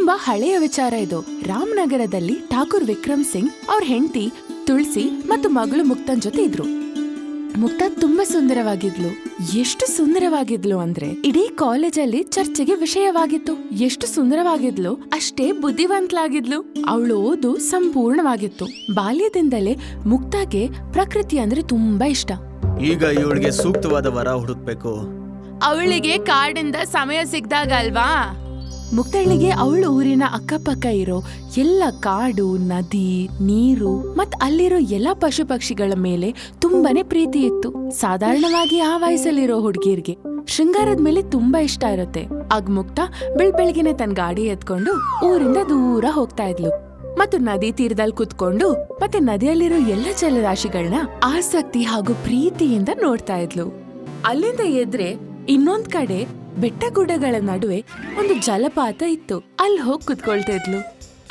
ತುಂಬಾ ಹಳೆಯ ವಿಚಾರ ಇದು. ರಾಮನಗರದಲ್ಲಿ ಠಾಕೂರ್ ವಿಕ್ರಮ್ ಸಿಂಗ್ ಅವ್ರ ಹೆಂಡತಿ ತುಳಸಿ ಮತ್ತು ಮಗಳು ಮುಕ್ತನ್ ಜೊತೆ ಇದ್ರು. ಮುಕ್ತ ತುಂಬಾ ಸುಂದರವಾಗಿದ್ಲು. ಎಷ್ಟು ಸುಂದರವಾಗಿದ್ಲು ಅಂದ್ರೆ ಇಡೀ ಕಾಲೇಜಲ್ಲಿ ಚರ್ಚೆಗೆ ವಿಷಯವಾಗಿತ್ತು. ಎಷ್ಟು ಸುಂದರವಾಗಿದ್ಲು ಅಷ್ಟೇ ಬುದ್ಧಿವಂತಲಾಗಿದ್ಲು. ಅವಳು ಓದು ಸಂಪೂರ್ಣವಾಗಿತ್ತು. ಬಾಲ್ಯದಿಂದಲೇ ಮುಕ್ತಾಗೆ ಪ್ರಕೃತಿ ಅಂದ್ರೆ ತುಂಬಾ ಇಷ್ಟ. ಈಗ ಇವಳಿಗೆ ಸೂಕ್ತವಾದ ವರ ಹುಡುಕ್ಬೇಕು. ಅವಳಿಗೆ ಕಾಡಿಂದ ಸಮಯ ಸಿಕ್ದಾಗ ಅಲ್ವಾ ಮುಕ್ತಳಿಗೆ ಅವಳ ಊರಿನ ಅಕ್ಕಪಕ್ಕ ಇರೋ ಎಲ್ಲ ಕಾಡು, ನದಿ, ನೀರು ಮತ್ ಅಲ್ಲಿರೋ ಎಲ್ಲ ಪಶು ಪಕ್ಷಿಗಳ ಮೇಲೆ ತುಂಬಾನೇ ಪ್ರೀತಿ ಇತ್ತು. ಸಾಧಾರಣವಾಗಿ ಆ ವಯಸ್ಸಲ್ಲಿರೋ ಹುಡುಗಿರ್ಗೆ ಶೃಂಗಾರದ ಮೇಲೆ ತುಂಬಾ ಇಷ್ಟ ಇರುತ್ತೆ. ಆಗ ಮುಕ್ತ ಬೆಳ್ ತನ್ನ ಗಾಡಿ ಎತ್ಕೊಂಡು ಊರಿಂದ ದೂರ ಹೋಗ್ತಾ ಇದ್ಲು. ಮತ್ತು ನದಿ ತೀರದಲ್ಲಿ ಕುತ್ಕೊಂಡು ಮತ್ತೆ ನದಿಯಲ್ಲಿರೋ ಎಲ್ಲ ಜಲರಾಶಿಗಳನ್ನ ಆಸಕ್ತಿ ಹಾಗೂ ಪ್ರೀತಿಯಿಂದ ನೋಡ್ತಾ ಇದ್ಲು. ಅಲ್ಲಿಂದ ಎದ್ರೆ ಇನ್ನೊಂದ್ ಕಡೆ ಬೆಟ್ಟ ಗುಡ್ಡಗಳ ನಡುವೆ ಒಂದು ಜಲಪಾತ ಇತ್ತು. ಅಲ್ಲಿ ಹೋಗಿ ಕುತ್ಕೊಳ್ತಿದ್ಲು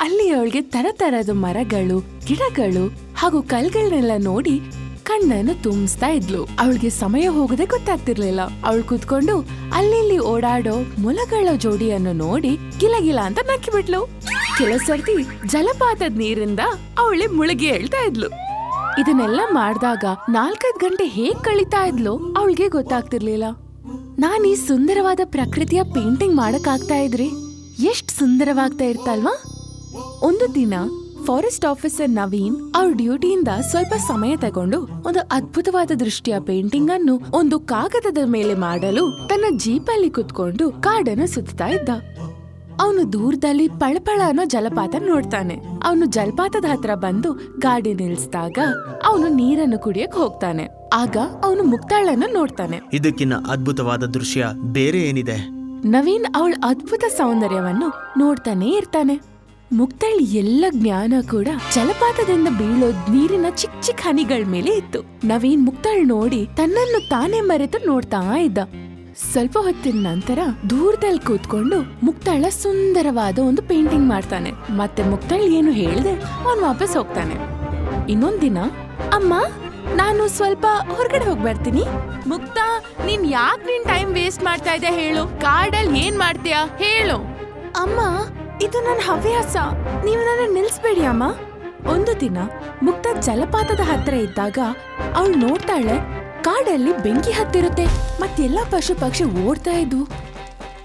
ಅಲ್ಲಿ ಅವಳಿಗೆ ತರತರದ ಮರಗಳು, ಗಿಡಗಳು ಹಾಗೂ ಕಲ್ಗಳನ್ನೆಲ್ಲ ನೋಡಿ ಕಣ್ಣನ್ನು ತುಂಬಿಸ್ತಾ ಇದ್ಲು. ಅವಳಿಗೆ ಸಮಯ ಹೋಗದೆ ಗೊತ್ತಾಗ್ತಿರ್ಲಿಲ್ಲ. ಅವಳು ಕುತ್ಕೊಂಡು ಅಲ್ಲಿಲ್ಲಿ ಓಡಾಡೋ ಮೊಲಗಳ ಜೋಡಿಯನ್ನು ನೋಡಿ ಗಿಲಗಿಲ ಅಂತ ನಕ್ಕಿಬಿಟ್ಲು ಕೆಲವು ಸರ್ತಿ ಜಲಪಾತದ ನೀರಿಂದ ಅವಳೆ ಮುಳುಗಿ ಹೇಳ್ತಾ ಇದ್ಲು. ಇದನ್ನೆಲ್ಲ ಮಾಡಿದಾಗ ನಾಲ್ಕೈದು ಗಂಟೆ ಹೇಗ್ ಕಳೀತಾ ಇದ್ಲು ಅವಳಿಗೆ ಗೊತ್ತಾಗ್ತಿರ್ಲಿಲ್ಲ. ನಾನ್ ಈ ಸುಂದರವಾದ ಪ್ರಕೃತಿಯ ಪೇಂಟಿಂಗ್ ಮಾಡಕ್ ಆಗ್ತಾ ಇದ್ರಿ? ಎಷ್ಟ್ ಸುಂದರವಾಗ್ತಾ ಇರ್ತಲ್ವಾ? ಒಂದು ದಿನ ಫಾರೆಸ್ಟ್ ಆಫೀಸರ್ ನವೀನ್ ಅವ್ರ ಡ್ಯೂಟಿಯಿಂದ ಸ್ವಲ್ಪ ಸಮಯ ತಗೊಂಡು ಒಂದು ಅದ್ಭುತವಾದ ದೃಷ್ಟಿಯ ಪೇಂಟಿಂಗ್ ಅನ್ನು ಒಂದು ಕಾಗದದ ಮೇಲೆ ಮಾಡಲು ತನ್ನ ಜೀಪಲ್ಲಿ ಕುತ್ಕೊಂಡು ಕಾಡನ್ನು ಸುತ್ತಾ ಇದ್ದ. ಅವನು ದೂರದಲ್ಲಿ ಪಳಪಳ ಅನ್ನೋ ಜಲಪಾತ ನೋಡ್ತಾನೆ. ಅವನು ಜಲಪಾತದ ಹತ್ರ ಬಂದು ಗಾಡಿ ನಿಲ್ಸಿದಾಗ ಅವನು ನೀರನ್ನು ಕುಡಿಯಕ್ ಹೋಗ್ತಾನೆ. ಆಗ ಅವನು ಮುಕ್ತಾಳನ್ನು ನೋಡ್ತಾನೆ. ಇದಕ್ಕಿನ್ನ ಅದ್ಭುತವಾದ ದೃಶ್ಯ ಬೇರೆ ಏನಿದೆ? ನವೀನ್ ಅವಳ ಅದ್ಭುತ ಸೌಂದರ್ಯವನ್ನು ನೋಡ್ತಾನೆ ಇರ್ತಾನೆ. ಮುಕ್ತಾಳ್ ಎಲ್ಲ ಜ್ಞಾನ ಕೂಡ ಜಲಪಾತದಿಂದ ಬೀಳೋ ನೀರಿನ ಚಿಕ್ಕ ಚಿಕ್ಕ ಹನಿಗಳ ಮೇಲೆ ಇತ್ತು. ನವೀನ್ ಮುಕ್ತಾಳ್ ನೋಡಿ ತನ್ನನ್ನು ತಾನೇ ಮರೆತು ನೋಡ್ತಾ ಇದ್ದ. ಸ್ವಲ್ಪ ಹೊತ್ತಿನ ನಂತರ ದೂರದಲ್ಲಿ ಕೂತ್ಕೊಂಡು ಮುಕ್ತಾಳ ಸುಂದರವಾದ ಒಂದು ಪೇಂಟಿಂಗ್ ಮಾಡ್ತಾನೆ. ಮತ್ತೆ ಮುಕ್ತಾಳ್ ಏನು ಹೇಳಿದೆ ಅವನ್ ವಾಪಸ್ ಹೋಗ್ತಾನೆ. ಇನ್ನೊಂದ್ ದಿನ, ಅಮ್ಮ, ನಾನು ಸ್ವಲ್ಪ ಹೊರಗಡೆ ಹೋಗಿ ಬರ್ತೀನಿ. ಮುಕ್ತಾ, ನೀನ್ ಯಾಕೆ ನಿನ್ ಟೈಮ್ ವೇಸ್ಟ್ ಮಾಡ್ತಾ ಇದ್ದೆ ಹೇಳು? ಕಾಡಲ್ಲಿ ಏನ್ ಮಾಡ್ತೀಯಾ? ಹೇಳು. ಅಮ್ಮ, ಇದು ನನ್ನ ಹವ್ಯಾಸ. ನೀವು ನನ್ನ ನಿಲ್ಸ್ಬೇಡಿ ಅಮ್ಮ. ಒಂದು ದಿನ ಮುಕ್ತ ಜಲಪಾತದ ಹತ್ರ ಇದ್ದಾಗ ಅವಳು ನೋಡ್ತಾಳೆ ಕಾಡಲ್ಲಿ ಬೆಂಕಿ ಹತ್ತಿರುತ್ತೆ. ಮತ್ತೆಲ್ಲ ಪಶು ಪಕ್ಷಿ ಓಡ್ತಾ ಇದ್ವು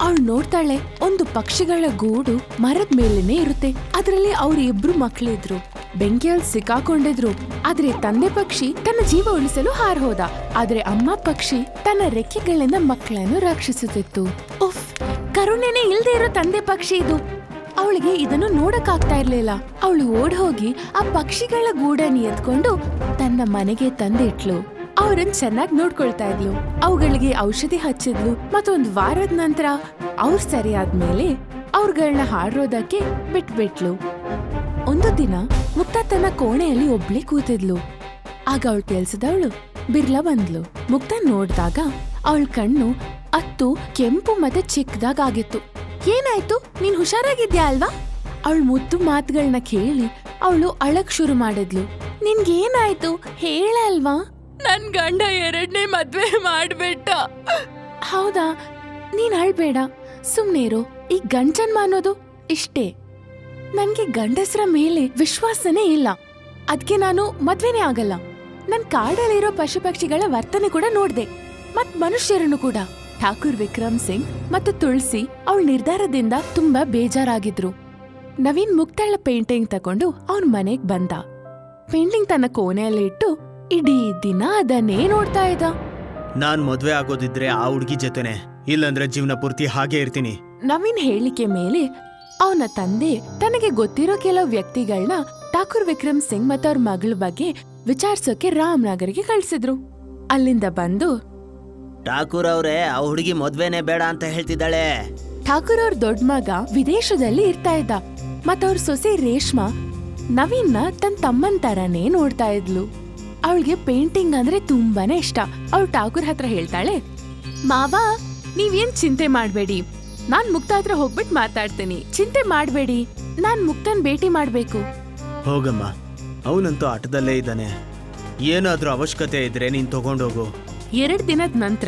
ಅವ್ಳು ನೋಡ್ತಾಳೆ, ಒಂದು ಪಕ್ಷಿಗಳ ಗೂಡು ಮರದ ಮೇಲೇನೆ ಇರುತ್ತೆ. ಅದರಲ್ಲಿ ಅವ್ರ ಇಬ್ರು ಮಕ್ಕಳಿದ್ರು ಬೆಂಕಿಯಲ್ಲಿ ಸಿಕ್ಕಾಕೊಂಡಿದ್ರು. ಆದ್ರೆ ತಂದೆ ಪಕ್ಷಿ ತನ್ನ ಜೀವ ಉಳಿಸಲು ಹಾರ್ ಹೋದ. ಆದ್ರೆ ಅಮ್ಮ ಪಕ್ಷಿ ತನ್ನ ರೆಕ್ಕೆಗಳಿಂದ ಮಕ್ಕಳನ್ನು ರಕ್ಷಿಸುತ್ತಿತ್ತು. ಉಫ್, ಕರುಣೆನೆ ಇಲ್ದೇ ಇರೋ ತಂದೆ ಪಕ್ಷಿ ಇದು. ಅವಳಿಗೆ ಇದನ್ನು ನೋಡಕ್ ಆಗ್ತಾ ಇರ್ಲಿಲ್ಲ. ಅವಳು ಓಡ್ ಹೋಗಿ ಆ ಪಕ್ಷಿಗಳ ಗೂಡನ್ನು ಎತ್ಕೊಂಡು ತನ್ನ ಮನೆಗೆ ತಂದಿಟ್ಲು. ಅವರನ್ನ ಚೆನ್ನಾಗಿ ನೋಡ್ಕೊಳ್ತಾ ಇದ್ಲು. ಅವುಗಳಿಗೆ ಔಷಧಿ ಹಚ್ಚಿದ್ಲು ಮತ್ತೊಂದು ವಾರದ ನಂತರ ಅವ್ರು ಸರಿಯಾದ್ಮೇಲೆ ಅವ್ರಗಳನ್ನ ಹಾಡೋದಕ್ಕೆ ಬಿಟ್ಬಿಟ್ಲು. ಒಂದು ದಿನ ಮುಕ್ತ ತನ್ನ ಕೋಣೆಯಲ್ಲಿ ಒಬ್ಳೆ ಕೂತಿದ್ಲು. ಆಗ ಅವಳು ಕೆಲ್ಸದವಳು ಬಿರ್ಲಾ ಬಂದ್ಲು. ಮುಕ್ತ ನೋಡ್ದಾಗ ಅವಳ ಕಣ್ಣು ಅತ್ತು ಕೆಂಪು ಮತ್ತೆ ಚಿಕ್ಕದಾಗ ಆಗಿತ್ತು ಏನಾಯ್ತು? ನೀನ್ ಹುಷಾರಾಗಿದ್ಯಾ ಅಲ್ವಾ? ಅವಳ ಮುದ್ದು ಮಾತುಗಳನ್ನ ಕೇಳಿ ಅವಳು ಅಳಕ್ ಶುರು ಮಾಡಿದ್ಲು. ನಿನ್ಗೇನಾಯ್ತು? ಹೇಳಲ್ವಾ? ನನ್ ಗಂಡ ಎರಡನೇ ಮದ್ವೆ ಮಾಡ್ಬಿಟ್ಟ. ಹೌದಾ? ನೀನ್ ಅಳ್ಬೇಡ. ಇರು. ಈ ಗಂಡಜನ್ಮ ಅನ್ನೋದು ಇಷ್ಟೇ. ನನ್ಗೆ ಗಂಡಸರ ಮೇಲೆ ವಿಶ್ವಾಸನೇ ಇಲ್ಲ. ಅದ್ಕೆ ನಾನು ಮದ್ವೆನೇ ಆಗಲ್ಲ. ನನ್ ಕಾಡಲ್ಲಿರೋ ಪಶು ಪಕ್ಷಿಗಳ ವರ್ತನೆ ಕೂಡ ನೋಡ್ದೆ. ಮತ್ ಮನುಷ್ಯರನ್ನು ಕೂಡ. ಠಾಕೂರ್ ವಿಕ್ರಮ್ ಸಿಂಗ್ ಮತ್ತು ತುಳಸಿ ಅವಳ ನಿರ್ಧಾರದಿಂದ ತುಂಬಾ ಬೇಜಾರಾಗಿದ್ರು. ನವೀನ್ ಮುಕ್ತಾಳ ಪೇಂಟಿಂಗ್ ತಕೊಂಡು ಅವನ್ ಮನೆಗ್ ಬಂದ. ಪೇಂಟಿಂಗ್ ತನ್ನ ಕೋಣೆಯಲ್ಲಿ ಇಟ್ಟು ಇಡೀ ದಿನ ಅದನ್ನೇ ನೋಡ್ತಾ ಇದ್ದ. ನಾನ್ ಮದ್ವೆ ಆಗೋದಿದ್ರೆ ಆ ಹುಡ್ಗಿ ಜೊತೆನೆ. ಇಲ್ಲಂದ್ರೆ ಜೀವನ ಪೂರ್ತಿ ಹಾಗೆ ಇರ್ತೀನಿ. ನವೀನ್ ಹೇಳಿಕೆ ಮೇಲೆ ಅವನ ತಂದೆ ತನಗೆ ಗೊತ್ತಿರೋ ಕೆಲವು ವ್ಯಕ್ತಿಗಳನ್ನ ಠಾಕೂರ್ ವಿಕ್ರಮ್ ಸಿಂಗ್ ಮತ್ತೆ ಅವ್ರ ಮಗಳ ಬಗ್ಗೆ ವಿಚಾರಿಸೋಕೆ ರಾಮನಗರ್ಗೆ ಕಳ್ಸಿದ್ರು. ಅಲ್ಲಿಂದ ಬಂದು ಠಾಕೂರ್ ಅವ್ರೆ ಆ ಹುಡುಗಿ ಮದ್ವೆನೆ ಬೇಡ ಅಂತ ಹೇಳ್ತಿದ್ದಾಳೆ. ಠಾಕೂರ್ ಅವ್ರ ದೊಡ್ಡ ಮಗ ವಿದೇಶದಲ್ಲಿ ಇರ್ತಾ ಇದ್ದ. ಮತ್ತವ್ರ ಸೊಸೆ ರೇಷ್ಮಾ ನವೀನ್ನ ತನ್ನ ತಮ್ಮನ್ ತರನೇ ನೋಡ್ತಾ ಇದ್ಲು. ಅವಳಿಗೆ ಪೇಂಟಿಂಗ್ ಅಂದ್ರೆ ತುಂಬಾನೇ ಇಷ್ಟ. ಅವಳು ಠಾಕೂರ್ ಹತ್ರ ಹೇಳ್ತಾಳೆ ಮಾವ ನೀವೇನ್ ಚಿಂತೆ ಮಾಡ್ಬೇಡಿ. ನಾನ್ ಮುಕ್ತ ಹತ್ರ ಹೋಗ್ಬಿಟ್ ಮಾತಾಡ್ತೀನಿ. ಚಿಂತೆ ಮಾಡ್ಬೇಡಿ. ನಾನ್ ಮುಕ್ತನ್ ಭೇಟಿ ಮಾಡ್ಬೇಕು. ಹೋಗಮ್ಮ. ಅವನಂತೂ ಆಟದಲ್ಲೇ ಇದ್ದಾನೆ. ಏನಾದ್ರೂ ಅವಶ್ಯಕತೆ ಇದ್ರೆ ನೀನ್ ತಗೊಂಡೋಗು. ಎರಡ್ ದಿನದ ನಂತರ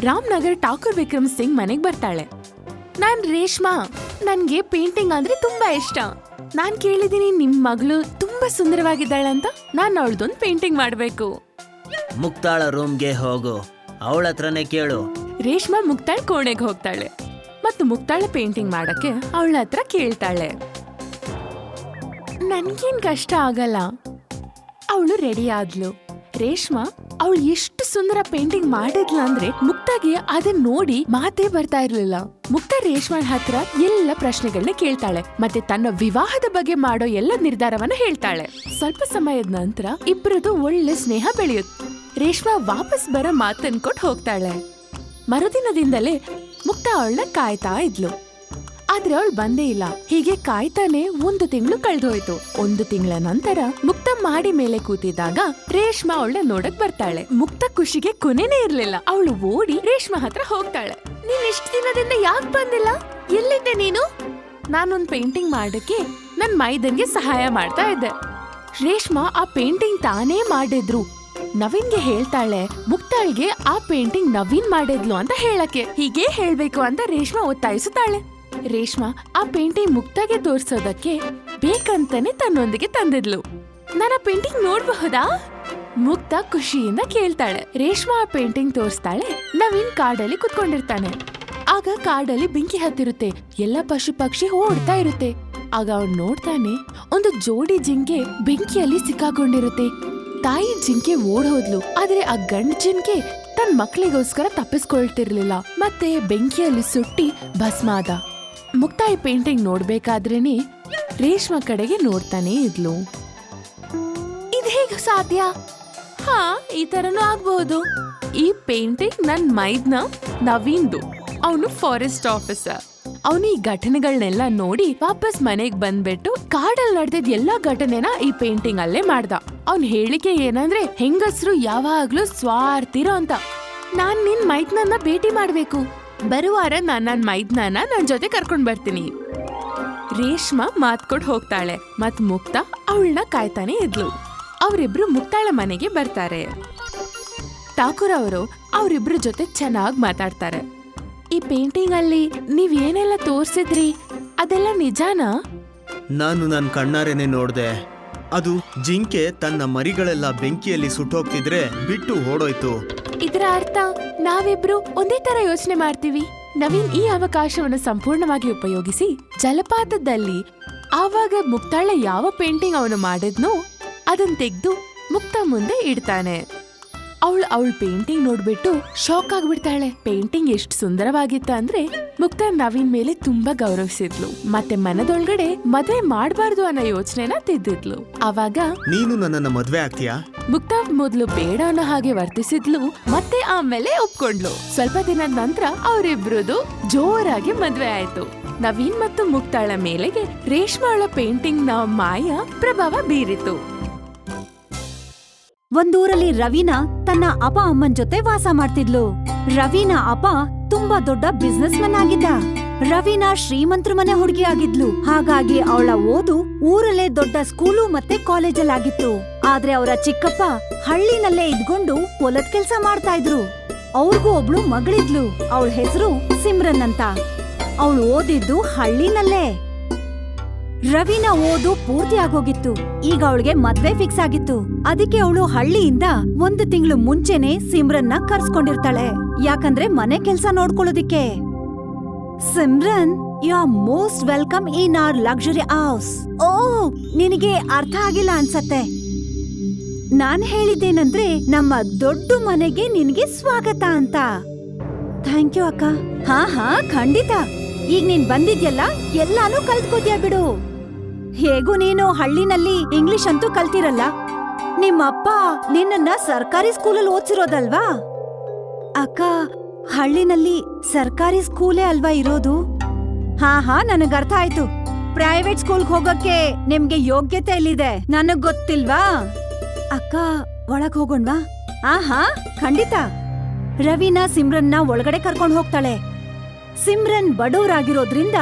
ರಾಮ್ನಗರ್ ಠಾಕೂರ್ ವಿಕ್ರಮ್ ಸಿಂಗ್ ಮನೆಗ್ ಬರ್ತಾಳೆ. ನಾನ್ ರೇಷ್ಮಾ. ನನ್ಗೆ ಪೇಂಟಿಂಗ್ ಅಂದ್ರೆ ತುಂಬಾ ಇಷ್ಟ. ನಾನ್ ಕೇಳಿದೀನಿ ನಿಮ್ ಮಗಳು ತುಂಬಾ ಸುಂದರವಾಗಿದ್ದಾಳೆ ಅಂತ ನಾನ್ ಅವಳದೊಂದು ಪೇಂಟಿಂಗ್ ಮಾಡಬೇಕು. ಮುಕ್ತಾಳ ರೂಮ್ಗೆ ಹೋಗು. ಅವಳ ಹತ್ರನೇ ಕೇಳು. ರೇಷ್ಮಾ ಮುಕ್ತಾಳ ಕೋಣೆಗೆ ಹೋಗ್ತಾಳೆ. ಮತ್ತು ಮುಕ್ತಾಳ ಪೇಂಟಿಂಗ್ ಮಾಡಕ್ಕೆ ಅವಳ ಹತ್ರ ಕೇಳ್ತಾಳೆ. ನನ್ಗೇನ್ ಕಷ್ಟ ಆಗಲ್ಲ. ಅವಳು ರೆಡಿ ಆದ್ಲು. ರೇಷ್ಮಾ ಅವಳು ಎಷ್ಟು ಸುಂದರ ಪೇಂಟಿಂಗ್ ಮಾಡಿದ್ಲ ಅಂದ್ರೆ ಮುಕ್ತಾಗೆ ಅದನ್ನ ನೋಡಿ ಮಾತೇ ಬರ್ತಾ ಇರ್ಲಿಲ್ಲ. ಮುಕ್ತ ರೇಷ್ಮಳ ಹತ್ರ ಎಲ್ಲ ಪ್ರಶ್ನೆಗಳನ್ನ ಕೇಳ್ತಾಳೆ. ಮತ್ತೆ ತನ್ನ ವಿವಾಹದ ಬಗ್ಗೆ ಮಾಡೋ ಎಲ್ಲ ನಿರ್ಧಾರವನ್ನ ಹೇಳ್ತಾಳೆ. ಸ್ವಲ್ಪ ಸಮಯದ ನಂತರ ಇಬ್ಬರದು ಒಳ್ಳೆ ಸ್ನೇಹ ಬೆಳೆಯುತ್ತೆ ರೇಷ್ಮಾ ವಾಪಸ್ ಬರ ಮಾತನ್ಕೊಟ್ ಹೋಗ್ತಾಳೆ. ಮರುದಿನದಿಂದಲೇ ಮುಕ್ತ ಅವಳನ್ನ ಕಾಯ್ತಾ ಇದ್ಲು. ಆದ್ರೆ ಅವಳು ಬಂದೇ ಇಲ್ಲ. ಹೀಗೆ ಕಾಯ್ತಾನೆ ಒಂದು ತಿಂಗಳು ಕಳೆದೋಯ್ತು. ಒಂದು ತಿಂಗಳ ನಂತರ ಮುಕ್ತ ಮಾಡಿ ಮೇಲೆ ಕೂತಿದ್ದಾಗ ರೇಷ್ಮಾ ಅವಳನ್ನ ನೋಡಕ್ ಬರ್ತಾಳೆ. ಮುಕ್ತ ಖುಷಿಗೆ ಕೊನೆನೇ ಇರ್ಲಿಲ್ಲ. ಅವಳು ಓಡಿ ರೇಷ್ಮಾ ಹತ್ರ ಹೋಗ್ತಾಳೆ. ನೀನ್ ಇಷ್ಟು ದಿನದಿಂದ ಯಾಕೆ ಬಂದಿಲ್ಲ? ಎಲ್ಲಿದ್ದೆ ನೀನು? ನಾನೊಂದ್ ಪೇಂಟಿಂಗ್ ಮಾಡಕ್ಕೆ ನನ್ ಮೈದನ್ಗೆ ಸಹಾಯ ಮಾಡ್ತಾ ಇದ್ದೆ. ರೇಷ್ಮಾ ಆ ಪೇಂಟಿಂಗ್ ತಾನೇ ಮಾಡಿದ್ರು. ನವೀನ್ಗೆ ಹೇಳ್ತಾಳೆ ಮುಕ್ತಾಳ್ಗೆ ಆ ಪೇಂಟಿಂಗ್ ನವೀನ್ ಮಾಡಿದ್ಲು ಅಂತ ಹೇಳಕ್ಕೆ. ಹೀಗೆ ಹೇಳ್ಬೇಕು ಅಂತ ರೇಷ್ಮಾ ಒತ್ತಾಯಿಸುತ್ತಾಳೆ. ರೇಷ್ಮಾ ಆ ಪೇಂಟಿಂಗ್ ಮುಕ್ತಾಗೆ ತೋರ್ಸೋದಕ್ಕೆ ಬೇಕಂತಾನೆ ತನ್ನೊಂದಿಗೆ ತಂದಿದ್ಲು. ನನ್ನ ಪೇಂಟಿಂಗ್ ನೋಡ್ಬಹುದಾ? ಮುಕ್ತ ಖುಷಿಯಿಂದ ಕೇಳ್ತಾಳೆ. ರೇಷ್ಮಾ ಆ ಪೇಂಟಿಂಗ್ ತೋರಿಸ್ತಾಳೆ. ನವೀನ್ ಕಾಡಲ್ಲಿ ಕುತ್ಕೊಂಡಿರ್ತಾನೆ. ಆಗ ಕಾಡಲ್ಲಿ ಬೆಂಕಿ ಹತ್ತಿರುತ್ತೆ. ಎಲ್ಲ ಪಶು ಪಕ್ಷಿ ಓಡ್ತಾ ಇರುತ್ತೆ. ಆಗ ಅವ್ನು ನೋಡ್ತಾನೆ, ಒಂದು ಜೋಡಿ ಜಿಂಕೆ ಬೆಂಕಿಯಲ್ಲಿ ಸಿಕ್ಕಾಕೊಂಡಿರುತ್ತೆ. ತಾಯಿ ಜಿಂಕೆ ಓಡ್ ಹೋದ್ಲು. ಆದ್ರೆ ಆ ಗಂಡ್ ಜಿಂಕೆ ತನ್ ಮಕ್ಳಿಗೋಸ್ಕರ ತಪ್ಪಿಸ್ಕೊಳ್ತಿರ್ಲಿಲ್ಲ. ಮತ್ತೆ ಬೆಂಕಿಯಲ್ಲಿ ಸುಟ್ಟಿ ಭಸ್ಮಾದ. ಮುಕ್ತಾಯಿ ಪೇಂಟಿಂಗ್ ನೋಡ್ಬೇಕಾದ್ರೇನೆ ರೇಷ್ಮ ಕಡೆಗೆ ನೋಡ್ತಾನೆ ಇದ್ಲು. ಇದ್ ಹೇಗ ಸಾಧ್ಯ? ಹಾ, ಈ ತರನು ಆಗ್ಬಹುದು. ಈ ಪೇಂಟಿಂಗ್ ನನ್ ಮೈದ್ನ ನವೀನ್ದು, ಅವನು ಫಾರೆಸ್ಟ್ ಆಫೀಸರ್ ಅವನು ಈ ಘಟನೆಗಳನ್ನೆಲ್ಲ ನೋಡಿ ವಾಪಸ್ ಮನೆಗ್ ಬಂದ್ಬಿಟ್ಟು ಕಾಡಲ್ಲಿ ನಡೆದಿದ್ ಎಲ್ಲಾ ಘಟನೆನ ಈ ಪೇಂಟಿಂಗ್ ಅಲ್ಲೇ ಮಾಡ್ದ. ಅವ್ನ್ ಹೇಳಿಕೆ ಏನಂದ್ರೆ, ಹೆಂಗಸ್ರು ಯಾವಾಗ್ಲೂ ಸ್ವಾರ್ಥಿರೋ ಅಂತ. ನಾನ್ ನಿನ್ ಮೈದ್ನನ್ನ ಭೇಟಿ ಮಾಡ್ಬೇಕು. ಬರುವಾರ ನಾನ್ ನನ್ನ ಮೈದ್ನಾನ ನನ್ನ ಜೊತೆ ಕರ್ಕೊಂಡು ಬರ್ತೀನಿ. ರೇಷ್ಮಾ ಮಾತ್ ಕೊಟ್ ಹೋಗ್ತಾಳೆ, ಮತ್ ಮುಕ್ತ ಅವಳನ್ನ ಕಾಯ್ತಾನೆ ಇದ್ಲು. ಅವರಿಬ್ರು ಮುಕ್ತಾಳ ಮನೆಗೆ ಬರ್ತಾರೆ. ಠಾಕೂರ್ ಅವರು ಅವರಿಬ್ರ ಜೊತೆ ಚೆನ್ನಾಗಿ ಮಾತಾಡ್ತಾರೆ. ಈ ಪೇಂಟಿಂಗ್ ಅಲ್ಲಿ ನೀವ್ ಏನೆಲ್ಲ ತೋರ್ಸಿದ್ರಿ? ಅದೆಲ್ಲ ನಿಜಾನಾ? ನಾನು ನನ್ನ ಕಣ್ಣಾರೆನೆ ನೋಡ್ದೆ. ಅದು ಜಿಂಕೆ ತನ್ನ ಮರಿಗಳೆಲ್ಲ ಬೆಂಕಿಯಲ್ಲಿ ಸುಟ್ಟೋಗ್ತಿದ್ರೆ ಬಿಟ್ಟು ಓಡೋಯ್ತು. ಇದರ ಅರ್ಥ ನಾವಿಬ್ರು ಒಂದೇ ತರ ಯೋಚನೆ ಮಾಡ್ತೀವಿ. ನವೀನ್ ಈ ಅವಕಾಶವನ್ನು ಸಂಪೂರ್ಣವಾಗಿ ಉಪಯೋಗಿಸಿ ಜಲಪಾತದಲ್ಲಿ ಆವಾಗ ಮುಕ್ತಾಳ ಯಾವ ಪೇಂಟಿಂಗ್ ಅವನು ಮಾಡಿದ್ನೋ ಅದನ್ ತೆಗೆದು ಮುಕ್ತ ಮುಂದೆ ಇಡ್ತಾನೆ. ಅವಳು ಅವಳ ಪೇಂಟಿಂಗ್ ನೋಡ್ಬಿಟ್ಟು ಶಾಕ್ ಆಗ್ಬಿಡ್ತಾಳೆ. ಪೇಂಟಿಂಗ್ ಎಷ್ಟು ಸುಂದರವಾಗಿತ್ತ ಅಂದ್ರೆ ಮುಕ್ತ ನವೀನ್ ಮೇಲೆ ತುಂಬಾ ಗೌರವಿಸಿದ್ಲು. ಮತ್ತೆ ಮನದೊಳಗಡೆ ಮದ್ವೆ ಮಾಡಬಾರ್ದು ಅನ್ನೋ ಯೋಚನೆನ ತಿದ್ದಿದ್ಲು. ಅವಾಗ ನೀನು ನನ್ನನ್ನು ಮದ್ವೆ ಆಗ್ತೀಯಾ? ಮುಕ್ತ ಮೊದ್ಲು ಬೇಡ ಅನ್ನೋ ಹಾಗೆ ವರ್ತಿಸಿದ್ಲು. ಮತ್ತೆ ಆಮೇಲೆ ಒಪ್ಕೊಂಡ್ಲು. ಸ್ವಲ್ಪ ದಿನದ ನಂತರ ಅವರಿಬ್ರದು ಜೋರಾಗಿ ಮದ್ವೆ ಆಯ್ತು. ನವೀನ್ ಮತ್ತು ಮುಕ್ತಾಳ ಮೇಲೆಗೆ ರೇಷ್ಮಾಳ ಪೇಂಟಿಂಗ್ನ ಮಾಯ ಪ್ರಭಾವ ಬೀರಿತು. ಒಂದೂರಲ್ಲಿ ರವೀನಾ ತನ್ನ ಅಪ್ಪ ಅಮ್ಮನ್ ಜೊತೆ ವಾಸ ಮಾಡ್ತಿದ್ಲು. ರವೀನಾ ಅಪ್ಪ ತುಂಬಾ ದೊಡ್ಡ ಬಿಸ್ನೆಸ್ ಮನ್ ಆಗಿದ್ದ. ರವೀನಾ ಶ್ರೀಮಂತರ ಮನೆ ಹುಡುಗಿ ಆಗಿದ್ಲು. ಹಾಗಾಗಿ ಅವಳ ಓದು ಊರಲ್ಲೇ ದೊಡ್ಡ ಸ್ಕೂಲು ಮತ್ತೆ ಕಾಲೇಜಲ್ಲಾಗಿತ್ತು. ಆದ್ರೆ ಅವರ ಚಿಕ್ಕಪ್ಪ ಹಳ್ಳಿನಲ್ಲೇ ಇದ್ಕೊಂಡು ಹೊಲದ ಕೆಲ್ಸ ಮಾಡ್ತಾ ಇದ್ರು. ಅವ್ರಿಗೂ ಒಬ್ಳು ಮಗಳಿದ್ಲು. ಅವಳ ಹೆಸರು ಸಿಮ್ರನ್ ಅಂತ. ಅವಳು ಓದಿದ್ದು ಹಳ್ಳಿನಲ್ಲೇ. ರವಿನ ಓದು ಪೂರ್ತಿ ಆಗೋಗಿತ್ತು. ಈಗ ಅವಳಿಗೆ ಮದ್ವೆ ಫಿಕ್ಸ್ ಆಗಿತ್ತು. ಅದಕ್ಕೆ ಅವಳು ಹಳ್ಳಿಯಿಂದ ಒಂದು ತಿಂಗಳು ಮುಂಚೆನೆ ಸಿಮ್ರನ್ನ ಕರ್ಸ್ಕೊಂಡಿರ್ತಾಳೆ. ಯಾಕಂದ್ರೆ ಮನೆ ಕೆಲ್ಸ ನೋಡ್ಕೊಳ್ಳೋದಿಕ್ಕೆ. Simran you are most welcome in our luxury house ಓ, ನಿನಗೆ ಅರ್ಥ ಆಗಿಲ್ಲ ಅನ್ಸತ್ತೆ. ನಾನ್ ಹೇಳಿದ್ದೇನಂದ್ರೆ ನಮ್ಮ ದೊಡ್ಡ ಮನೆಗೆ ನಿನಗೆ ಸ್ವಾಗತ ಅಂತ. ಥ್ಯಾಂಕ್ ಯು ಅಕ್ಕ. ಹಾ ಹಾ, ಖಂಡಿತ. ಈಗ ನೀನ್ ಬಂದಿದ್ಯಲ್ಲ, ಎಲ್ಲಾನು ಕಲ್ತ್ಕೋತಿಯಾ ಬಿಡು. ಹೇಗೂ ನೀನು ಹಳ್ಳಿನಲ್ಲಿ ಇಂಗ್ಲಿಷ್ ಅಂತೂ ಕಲ್ತಿರಲ್ಲ? ನಿಮ್ಮಪ್ಪ ನಿನ್ನನ್ನ ಸರ್ಕಾರಿ ಸ್ಕೂಲಲ್ಲಿ ಓದ್ಸಿರೋದಲ್ವಾ? ಅಕ್ಕ, ಹಳ್ಳಿನಲ್ಲಿ ಸರ್ಕಾರಿ ಸ್ಕೂಲೇ ಅಲ್ವಾ ಇರೋದು? ಹಾ ಹಾ, ನನಗ್ ಅರ್ಥ ಆಯ್ತು. ಪ್ರೈವೇಟ್ ಸ್ಕೂಲ್ಗೆ ಹೋಗಕ್ಕೆ ನಿಮ್ಗೆ ಯೋಗ್ಯತೆ ಎಲ್ಲಿದೆ? ನನಗ್ ಗೊತ್ತಿಲ್ವಾ? ಅಕ್ಕ, ಒಳಗ್ ಹೋಗೋಣ್ವಾ? ಆಹಾ ಖಂಡಿತ. ರವಿನ ಸಿಮ್ರನ್ನ ಒಳಗಡೆ ಕರ್ಕೊಂಡು ಹೋಗ್ತಾಳೆ. ಸಿಮ್ರನ್ ಬಡವರಾಗಿರೋದ್ರಿಂದ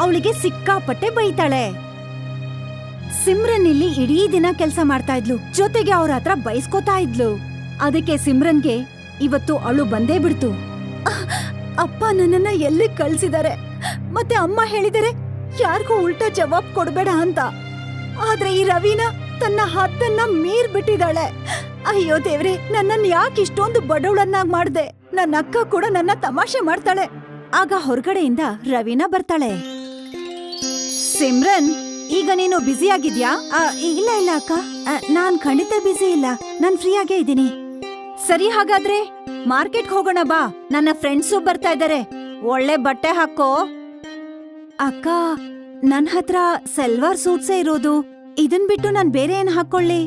ಅವಳಿಗೆ ಸಿಕ್ಕಾಪಟ್ಟೆ ಬೈತಾಳೆ. ಸಿಮ್ರನ್ ಇಲ್ಲಿ ಇಡೀ ದಿನ ಕೆಲಸ ಮಾಡ್ತಾ ಇದ್ಲು. ಜೊತೆಗೆ ಅವ್ರ ಹತ್ರ ಬಯಸ್ಕೋತಾ ಇದ್ಲು. ಅದಕ್ಕೆ ಸಿಮ್ರನ್ಗೆ ಇವತ್ತು ಅಳು ಬಂದೇ ಬಿಡ್ತು. ಅಪ್ಪ ನನ್ನನ್ನ ಎಲ್ಲಿ ಕಳ್ಸಿದಾರೆ? ಮತ್ತೆ ಅಮ್ಮ ಹೇಳಿದರೆ ಯಾರಿಗೂ ಉಲ್ಟಾ ಜವಾಬ್ ಕೊಡಬೇಡ ಅಂತ. ಆದ್ರೆ ಈ ರವೀನ ತನ್ನ ಹತ್ತನ್ನ ಮೀರ್ ಬಿಟ್ಟಿದ್ದಾಳೆ ಅಯ್ಯೋ ದೇವ್ರೆ ನನ್ನನ್ ಯಾಕೆ ಇಷ್ಟೊಂದು ಬಡವಳನ್ನಾಗ್ ಮಾಡ್ದೆ? ನನ್ನ ಅಕ್ಕ ಕೂಡ ನನ್ನ ತಮಾಷೆ ಮಾಡ್ತಾಳೆ. ಆಗ ಹೊರಗಡೆಯಿಂದ ರವೀನಾ ಬರ್ತಾಳೆ. ಸಿಮ್ರನ್! ಈಗ ನೀನು ಬ್ಯುಸಿ ಆಗಿದ್ಯಾ? ಇಲ್ಲ ಇಲ್ಲ, ಅಕ್ಕ. ನಾನ್ ಖಂಡಿತ ಬ್ಯುಸಿ ಇಲ್ಲ. ನಾನ್ ಫ್ರೀ ಆಗೇ ಇದ್ದೀನಿ. ಸರಿ, ಹಾಗಾದ್ರೆ ಮಾರ್ಕೆಟ್ ಹೋಗೋಣ ಬಾ. ನನ್ನ ಫ್ರೆಂಡ್ಸು ಬರ್ತಾ ಇದಾರೆ. ಒಳ್ಳೆ ಬಟ್ಟೆ ಹಾಕೋ. ಅಕ್ಕ, ನನ್ ಹತ್ರ ಸೆಲ್ವಾರ್ ಸೂಟ್ಸೇ ಇರೋದು. ಇದನ್ ಬಿಟ್ಟು ನಾನ್ ಬೇರೆ ಏನ್ ಹಾಕೊಳ್ಳಿ?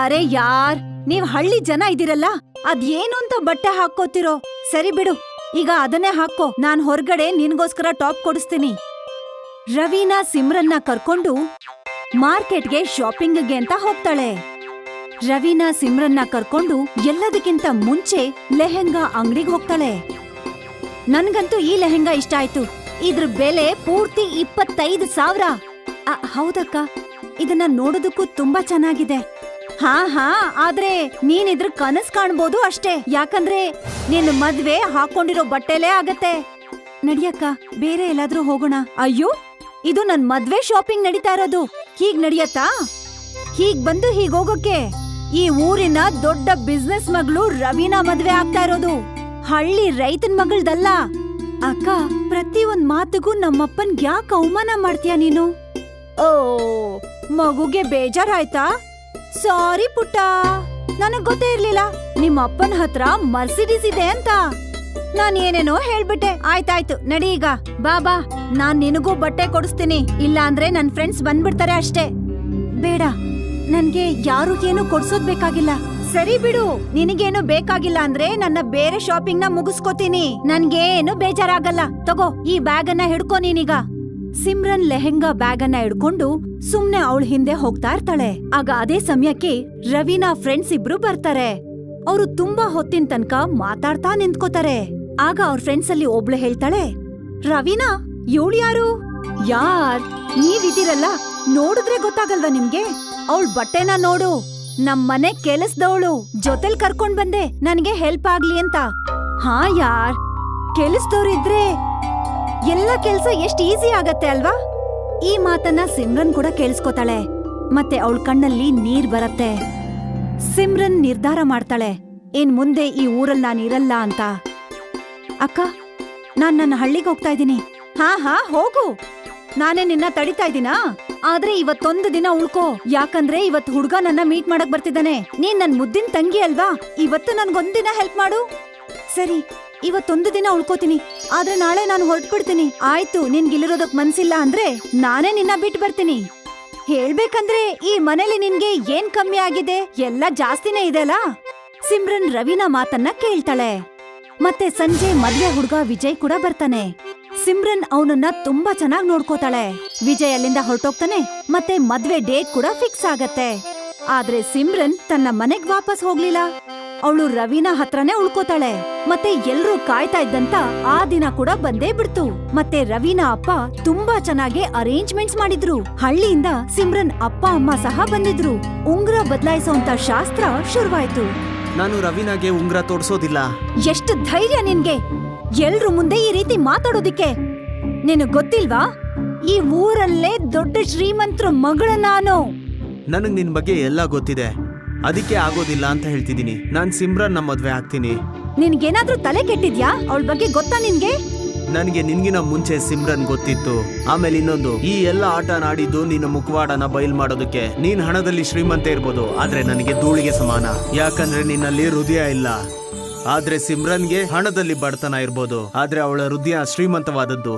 ಅರೆ ಯಾರ್, ನೀವ್ ಹಳ್ಳಿ ಜನ ಇದೀರಲ್ಲ ಅದೇನು ಅಂತ ಬಟ್ಟೆ ಹಾಕೋತಿರೋ ಸರಿ ಬಿಡು. ಈಗ ಅದನ್ನೇ ಹಾಕೋ. ನಾನ್ ಹೊರಗಡೆ ನಿನ್ಗೋಸ್ಕರ ಟಾಪ್ ಕೊಡಿಸ್ತೀನಿ. ರವೀನಾ ಸಿಮ್ರನ್ನ ಕರ್ಕೊಂಡು ಮಾರ್ಕೆಟ್ಗೆ ಶಾಪಿಂಗ್ಗೆ ಅಂತ ಹೋಗ್ತಾಳೆ. ರವೀನಾ ಸಿಮ್ರನ್ನ ಕರ್ಕೊಂಡು ಎಲ್ಲದಕ್ಕಿಂತ ಮುಂಚೆ ಲೆಹೆಂಗಾ ಅಂಗಡಿಗೆ ಹೋಗ್ತಾಳೆ. ನನ್ಗಂತೂ ಈ ಲೆಹೆಂಗಾ ಇಷ್ಟ ಆಯ್ತು. ಇದ್ರ ಬೆಲೆ ಪೂರ್ತಿ ಇಪ್ಪತ್ತೈದು ಸಾವಿರ. ಹೌದಕ್ಕ. ಇದನ್ನ ನೋಡೋದಕ್ಕೂ ತುಂಬಾ ಚೆನ್ನಾಗಿದೆ. ಹಾ ಹಾ, ಆದ್ರೆ ನೀನ್ ಇದ್ರ ಕನಸ್ ಕಾಣ್ಬೋದು ಅಷ್ಟೇ. ಯಾಕಂದ್ರೆ ನಿನ್ ಮದ್ವೆ ಹಾಕೊಂಡಿರೋ ಬಟ್ಟೆಲೇ ಆಗತ್ತೆ. ನಡಿಯಕ್ಕ, ಬೇರೆ ಎಲ್ಲಾದ್ರೂ ಹೋಗೋಣ. ಅಯ್ಯೋ! ಇದು ನನ್ ಮದ್ವೆ ಶಾಪಿಂಗ್ ನಡೀತಾ ಇರೋದು. ಹೀಗ್ ನಡೆಯತ್ತಾ? ಹೀಗ್ ಬಂದು ಹೀಗ್ ಹೋಗೋಕೆ ಈ ಊರಿನ ದೊಡ್ಡ ಬಿಸ್ನೆಸ್ ಮಗಳು ರವೀನಾ ಮದ್ವೆ ಆಗ್ತಾ ಇರೋದು. ಹಳ್ಳಿ ರೈತನ್ ಮಗಳ್ದಲ್ಲ. ಅಕ್ಕ ಪ್ರತಿ ಒಂದ್ ಮಾತಿಗೂ ನಮ್ಮಪ್ಪನ್ ಯಾಕೆ ಅವಮಾನ ಮಾಡ್ತೀಯ ನೀನು? ಓ, ಮಗುಗೆ ಬೇಜಾರಾಯ್ತಾ? ಸಾರಿ ಪುಟ್ಟ. ನನಗ್ ಗೊತ್ತೇ ಇರ್ಲಿಲ್ಲ. ನಿಮ್ಮ ಅಪ್ಪನ ಹತ್ರ ಮರ್ಸಿಡೀಸ್ ಇದೆ ಅಂತ. ನಾನ್ ಏನೇನೋ ಹೇಳ್ಬಿಟ್ಟೆ. ಆಯ್ತಾಯ್ತು, ನಡಿ ಈಗ. ಬಾ ಬಾ. ನಾನ್ ನಿನಗೂ ಬಟ್ಟೆ ಕೊಡಿಸ್ತೀನಿ. ಇಲ್ಲ ಅಂದ್ರೆ ನನ್ ಫ್ರೆಂಡ್ಸ್ ಬಂದ್ಬಿಡ್ತಾರೆ ಅಷ್ಟೇ. ಬೇಡ, ನನ್ಗೆ ಯಾರು ಏನು ಕೊಡ್ಸೋದ್ ಬೇಕಾಗಿಲ್ಲ. ಸರಿ ಬಿಡು, ನಿನಗೇನು ಬೇಕಾಗಿಲ್ಲ ಅಂದ್ರೆ ನನ್ನ ಬೇರೆ ಶಾಪಿಂಗ್ನ ಮುಗಿಸ್ಕೋತೀನಿ. ನನ್ಗೇನು ಬೇಜಾರಾಗಲ್ಲ. ತಗೋ, ಈ ಬ್ಯಾಗ್ ಅನ್ನ ಹಿಡ್ಕೊ ನೀನೀಗ. ಸಿಮ್ರನ್ ಲೆಹೆಂಗಾ ಬ್ಯಾಗ್ ಅನ್ನ ಹಿಡ್ಕೊಂಡು ಸುಮ್ನೆ ಅವಳ ಹಿಂದೆ ಹೋಗ್ತಾ ಇರ್ತಾಳೆ. ಆಗ ಅದೇ ಸಮಯಕ್ಕೆ ರವೀನಾ ಫ್ರೆಂಡ್ಸ್ ಇಬ್ರು ಬರ್ತಾರೆ. ಅವರು ತುಂಬಾ ಹೊತ್ತಿನ ತನಕ ಮಾತಾಡ್ತಾ ನಿಂತ್ಕೋತಾರೆ. ಆಗ ಅವ್ರ ಫ್ರೆಂಡ್ಸ್ ಅಲ್ಲಿ ಒಬ್ಳು ಹೇಳ್ತಾಳೆ, ರವೀನಾ, ಇವಳು ಯಾರು? ಯಾರ್? ನೀವಿದ್ದೀರಲ್ಲ, ನೋಡಿದ್ರೆ ಗೊತ್ತಾಗಲ್ವಾ ನಿಮ್ಗೆ? ಅವಳ ಬಟ್ಟೆನ ನೋಡು ನಮ್ಮನೆ ಕೆಲಸದವಳು, ಜೊತೆಲ್ ಕರ್ಕೊಂಡ್ ಬಂದೆ, ನನ್ಗೆ ಹೆಲ್ಪ್ ಆಗ್ಲಿ ಅಂತ. ಹಾ, ಯಾರ್? ಕೆಲಸದವ್ರಿದ್ರೆ ಎಲ್ಲ ಕೆಲ್ಸ ಎಷ್ಟ್ ಈಸಿ ಆಗತ್ತೆ ಅಲ್ವಾ? ಈ ಮಾತನ್ನ ಸಿಮ್ರನ್ ಕೂಡ ಕೇಳಿಸ್ಕೊತಾಳೆ, ಮತ್ತೆ ಅವಳ ಕಣ್ಣಲ್ಲಿ ನೀರ್ ಬರತ್ತೆ. ಸಿಮ್ರನ್ ನಿರ್ಧಾರ ಮಾಡ್ತಾಳೆ, ಇನ್ ಮುಂದೆ ಈ ಊರಲ್ಲಿ ನಾನಿರಲ್ಲ ಅಂತ. ಅಕ್ಕ ನಾನ್ ನನ್ನ ಹಳ್ಳಿಗೆ ಹೋಗ್ತಾ ಇದ್ದೀನಿ. ಹಾ ಹಾ ಹೋಗು. ನಾನೇ ನಿನ್ನ ತಡಿತಾ ಇದ್ದೀನಾ? ಆದ್ರೆ ಇವತ್ತೊಂದು ದಿನ ಉಳ್ಕೋ. ಯಾಕಂದ್ರೆ ಇವತ್ ಹುಡ್ಗ ನನ್ನ ಮೀಟ್ ಮಾಡಕ್ ಬರ್ತಿದ್ದಾನೆ. ನೀನ್ ನನ್ ಮುದ್ದಿನ ತಂಗಿ ಅಲ್ವಾ? ಇವತ್ತು ನನ್ಗೊಂದಿನ ಹೆಲ್ಪ್ ಮಾಡು. ಸರಿ ಇವತ್ತೊಂದು ದಿನ ಉಳ್ಕೋತೀನಿ. ಆದ್ರೆ ನಾಳೆ ನಾನು ಹೊರಟ್ಬಿಡ್ತೀನಿ. ಆಯ್ತು ನಿನ್ಗಿಲ್ಲಿರೋದಕ್ ಮನ್ಸಿಲ್ಲ ಅಂದ್ರೆ ನಾನೇ ನಿನ್ನ ಬಿಟ್ಟು ಬರ್ತೀನಿ. ಹೇಳ್ಬೇಕಂದ್ರೆ ಈ ಮನೇಲಿ ನಿನ್ಗೆ ಏನ್ ಕಮ್ಮಿ ಆಗಿದೆ? ಎಲ್ಲ ಜಾಸ್ತಿನೇ ಇದೆ ಅಲ್ಲ? ಸಿಮ್ರನ್ ರವಿನ ಮಾತನ್ನ ಕೇಳ್ತಾಳೆ. ಮತ್ತೆ ಸಂಜೆ ಮದ್ವೆ ಹುಡುಗ ವಿಜಯ್ ಕೂಡ ಬರ್ತಾನೆ. ಸಿಮ್ರನ್ ಅವನನ್ನ ತುಂಬಾ ಚೆನ್ನಾಗಿ ನೋಡ್ಕೋತಾಳೆ. ವಿಜಯ್ ಅಲ್ಲಿಂದ ಹೊರಟೋಗ್ತಾನೆ, ಮತ್ತೆ ಮದ್ವೆ ಡೇಟ್ ಕೂಡ ಫಿಕ್ಸ್ ಆಗತ್ತೆ. ಆದ್ರೆ ಸಿಮ್ರನ್ ತನ್ನ ಮನೆಗ್ ವಾಪಸ್ ಹೋಗ್ಲಿಲ್ಲ. ಅವಳು ರವೀನಾ ಹತ್ರನೇ ಉಳ್ಕೋತಾಳೆ. ಮತ್ತೆ ಎಲ್ರೂ ಕಾಯ್ತಾ ಇದ್ದಂತ ಆ ದಿನ ಕೂಡ ಬಂದೇ ಬಿಡ್ತು. ಮತ್ತೆ ರವೀನಾ ಅಪ್ಪ ತುಂಬಾ ಚೆನ್ನಾಗಿ ಅರೇಂಜ್ಮೆಂಟ್ಸ್ ಮಾಡಿದ್ರು. ಹಳ್ಳಿಯಿಂದ ಸಿಮ್ರನ್ ಅಪ್ಪ, ಅಮ್ಮ ಸಹ ಬಂದಿದ್ರು. ಉಂಗ್ರ ಬದಲಾಯಿಸುವಂತ ಶಾಸ್ತ್ರ ಶುರುವಾಯ್ತು. ನಾನು ರವೀನಾಗೆ ಉಂಗ್ರ ತೋಡ್ಸೋದಿಲ್ಲ. ಎಷ್ಟು ಧೈರ್ಯ ನಿನ್ಗೆ? ಎಲ್ರು ಮುಂದೆ ಈ ರೀತಿ ಮಾತಾಡೋದಿಕ್ಕೆ? ನಿನಗ್ ಗೊತ್ತಿಲ್ವಾ? ಈ ಊರಲ್ಲೇ ದೊಡ್ಡ ಶ್ರೀಮಂತ್ರ ಮಗಳ ನಾನು. ನನಗ್ ನಿನ್ ಬಗ್ಗೆ ಎಲ್ಲ ಗೊತ್ತಿದೆ. ಅದಕ್ಕೆ ಆಗೋದಿಲ್ಲ ಅಂತ ಹೇಳ್ತಿದ್ದೀನಿ. ನಾನ್ ಸಿಮ್ರನ್ ನಮ್ಮ ಮದ್ವೆ ಆಗ್ತೀನಿ. ನಿನ್ಗೇನಾದ್ರೂ ತಲೆ ಕೆಟ್ಟಿದ್ಯಾ? ಅವಳ ಬಗ್ಗೆ ಗೊತ್ತಾ ನಿನ್ಗೆ? ನನಗೆ ನಿನ್ಗಿನ ಮುಂಚೆ ಸಿಮ್ರನ್ ಗೊತ್ತಿತ್ತು. ಆಮೇಲೆ ಇನ್ನೊಂದು, ಈ ಎಲ್ಲ ಆಟ ನಾಡಿದ್ದು ನಿನ್ನ ಮುಖವಾಡನ ಬಯಲ್ ಮಾಡೋದಕ್ಕೆ. ನೀನ್ ಹಣದಲ್ಲಿ ಶ್ರೀಮಂತ ಇರ್ಬೋದು, ಆದ್ರೆ ನನಗೆ ಧೂಳಿಗೆ ಸಮಾನ. ಯಾಕಂದ್ರೆ ನಿನ್ನಲ್ಲಿ ಹೃದಯ ಇಲ್ಲ. ಆದ್ರೆ ಸಿಮ್ರನ್ಗೆ ಹಣದಲ್ಲಿ ಬಡತನ ಇರ್ಬೋದು, ಆದ್ರೆ ಅವಳ ಹೃದಯ ಶ್ರೀಮಂತವಾದದ್ದು.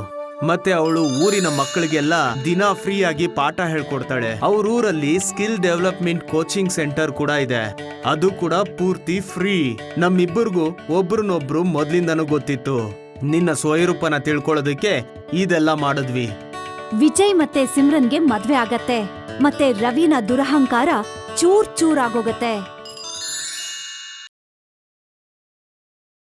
ಮತ್ತೆ ಅವಳು ಊರಿನ ಮಕ್ಕಳಿಗೆಲ್ಲ ದಿನ ಫ್ರೀ ಆಗಿ ಪಾಠ ಹೇಳ್ಕೊಡ್ತಾಳೆ. ಅವ್ರ ಊರಲ್ಲಿ ಸ್ಕಿಲ್ ಡೆವಲಪ್ಮೆಂಟ್ ಕೋಚಿಂಗ್ ಸೆಂಟರ್ ಕೂಡ ಇದೆ. ಅದು ಕೂಡ ಪೂರ್ತಿ ಫ್ರೀ. ನಮ್ಮಿಬ್ಬರಿಗೂ ಒಬ್ರನ್ನೊಬ್ರು ಮೊದ್ಲಿಂದನೂ ಗೊತ್ತಿತ್ತು. ನಿನ್ನ ಸ್ವಯರೂಪನ ತಿಳ್ಕೊಳ್ಳೋದಕ್ಕೆ ಇದೆಲ್ಲ ಮಾಡಿದ್ವಿ. ವಿಜಯ್ ಮತ್ತೆ ಸಿಮ್ರನ್ಗೆ ಮದ್ವೆ ಆಗತ್ತೆ. ಮತ್ತೆ ರವಿನ ದುರಹಂಕಾರ ಚೂರ್ ಚೂರ್ ಆಗೋಗತ್ತೆ